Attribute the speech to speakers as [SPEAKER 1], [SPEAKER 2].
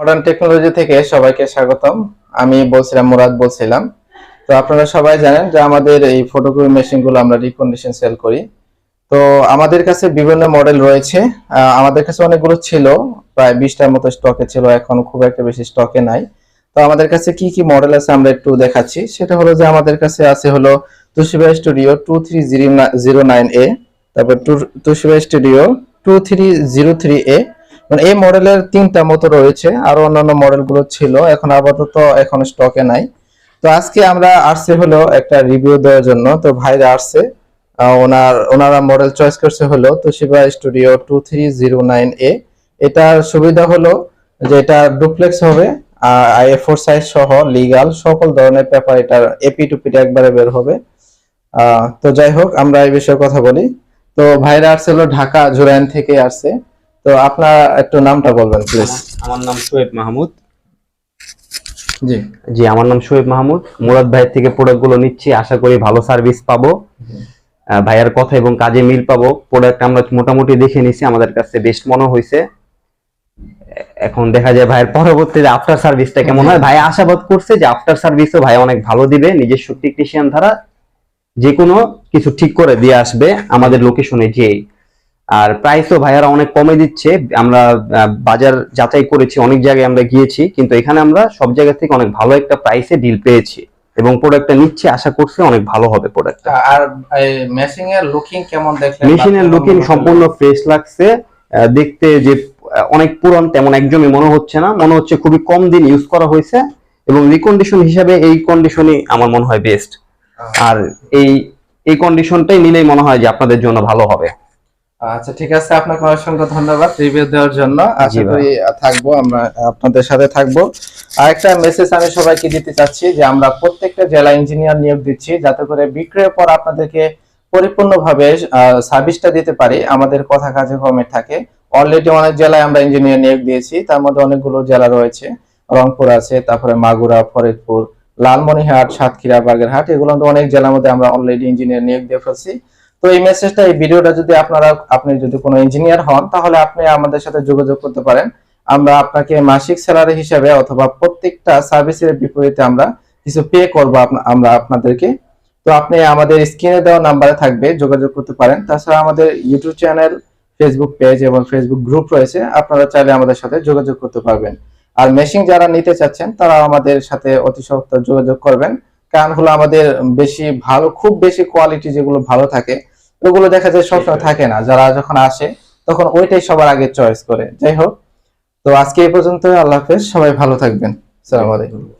[SPEAKER 1] Modern technology থেকে সবাইকে স্বাগতম। আমি বলছিলাম, মুরাদ বলছিলাম। তো আপনারা সবাই জানেন যে আমাদের এই ফটোকপি মেশিনগুলো আমরা রিকন্ডিশন সেল করি। তো আমাদের কাছে বিভিন্ন মডেল রয়েছে। আমাদের কাছে অনেকগুলো ছিল, প্রায় বিশটার মতো স্টকে ছিল, এখন খুব একটা বেশি স্টকে নাই। তো আমাদের কাছে কি কি মডেল আছে আমরা একটু দেখাচ্ছি। সেটা হলো যে আমাদের কাছে আছে হলো Toshiba studio two three zero zero nine A তারপর Toshiba studio two three zero three A এই মডেলের তিনটা মতো রয়েছে, আরও অন্যান্য মডেলগুলো ছিল, এখন আপাতত এখন স্টকে নাই। তো আজকে আমরা আসছে হলো একটা রিভিউ দেওয়ার জন্য, তো ভাইরা আসছে ওনার, ওনারা মডেল চয়েস করছে হলো Toshiba studio two three zero nine A এটার সুবিধা হলো যে এটা ডুপ্লেক্স হবে এ ফোর সাইজ সহ লিগাল সকল ধরনের পেপার এটার এপি টুপিটা একবারে বের হবে। তো যাই হোক, আমরা এই বিষয়ে কথা বলি। তো ভাইরা আসছে হলো ঢাকা জুরাইন থেকে আসছে তো আপনার একটু নামটা বলবেন প্লিজ
[SPEAKER 2] আমার- নাম শোয়েব মাহমুদ।
[SPEAKER 1] জি।
[SPEAKER 2] জি আমার নাম শোয়েব মাহমুদ। মুরাদ ভাইয়ের থেকে প্রোডাক্টগুলো নিচ্ছি। আশা করি ভালো সার্ভিস পাবো। ভাইয়ার কথা এবং কাজে মিল পাবো। প্রোডাক্ট আমরা মোটামুটি দেখে নিছি। আমাদের কাছে বেস্ট মনে হয়েছে এখন দেখা যায় ভাইয়ের পরবর্তীতে আফটার সার্ভিসটা কেমন হয়। ভাই আশাবাদ করছে যে আফটার সার্ভিসও ভাই অনেক ভালো দিবে। নিজস্ব টেকনিশিয়ান দ্বারা যে কোনো কিছু ঠিক করে দিয়ে আসবে। আমাদের লোকেশনে যেয়ে। আর প্রাইসও ভাইয়ারা অনেক কমে দিচ্ছে। আমরা বাজার যাচাই করেছি অনেক জায়গায় আমরা গিয়েছি কিন্তু এখানে আমরা সব জায়গা থেকে অনেক ভালো একটা প্রাইসে ডিল পেয়েছি এবং প্রোডাক্টটা নিচ্ছে আশা করছি অনেক ভালো হবে প্রোডাক্টটা
[SPEAKER 1] আর মেশিং এর লুকিং কেমন দেখলেন?
[SPEAKER 2] মেশিনের লুকিং সম্পূর্ণ ফ্রেশ লাগছে। দেখতে যে অনেক পুরন তেমন একদমই মনে হচ্ছে না। মনে হচ্ছে খুবই কম দিন ইউজ করা হয়েছে এবং রিকন্ডিশন হিসাবে এই কন্ডিশনই আমার মনে হয় বেস্ট আর এই এই কন্ডিশনটাই নিলেই মনে হয় যে আপনাদের জন্য ভালো হবে।
[SPEAKER 1] আচ্ছা ঠিক আছে আপনাকে অসংখ্য ধন্যবাদ রিভিউ দেওয়ার জন্য। আশা করি থাকব আমরা আপনাদের সাথে থাকব। আরেকটা মেসেজ আমি সবাইকে দিতে চাচ্ছি যে আমরা প্রত্যেকটা জেলা ইঞ্জিনিয়ার নিয়োগ দিচ্ছি যাতে করে বিক্রয়ের পর আপনাদেরকে পরিপূর্ণভাবে সার্ভিসটা দিতে পারি। আমাদের কথা কাজে কমে থাকে। অলরেডি অনেক জেলায় আমরা ইঞ্জিনিয়ার নিয়োগ দিয়েছি। তার মধ্যে অনেকগুলো জেলা রয়েছে। রংপুর আছে তারপরে মাগুরা ফরিদপুর লালমনিরহাট সাতক্ষীরা বাগেরহাট এগুলো তো অনেক জেলার মধ্যে আমরা অলরেডি ইঞ্জিনিয়ার নিয়োগ দিয়ে ফেলছি। তো এই মেসেজটা এই ভিডিওটা যদি আপনারা, আপনি যদি কোনো ইঞ্জিনিয়ার হন, তাহলে আপনি আমাদের সাথে যোগাযোগ করতে পারেন। আমরা আপনাকে মাসিক স্যালারি হিসাবে অথবা প্রত্যেকটা সার্ভিসের বিপরীতে আমরা কিছু পে করব আমরা আপনাদেরকে। তো আপনি আমাদের স্ক্রিনে দেওয়া নাম্বারে থাকবে, যোগাযোগ করতে পারেন। তাছাড়া আমাদের ইউটিউব চ্যানেল ফেসবুক পেজ এবং ফেসবুক গ্রুপ রয়েছে। আপনারা চাইলে আমাদের সাথে যোগাযোগ করতে পারবেন। আর মেশিন যারা নিতে চাচ্ছেন তারা আমাদের সাথে অতি সত্বর যোগাযোগ করবেন। কারণ হলো আমাদের বেশি ভালো খুব বেশি কোয়ালিটি যেগুলো ভালো থাকে ওগুলো দেখা যায় সবসময় থাকে না। যারা যখন আসে তখন ওইটাই সবার আগে চয়েস করে। যাই হোক তো আজকে এই পর্যন্ত আল্লাহ হাফেজ। সবাই ভালো থাকবেন। সালামালাইকুম আলাইকুম।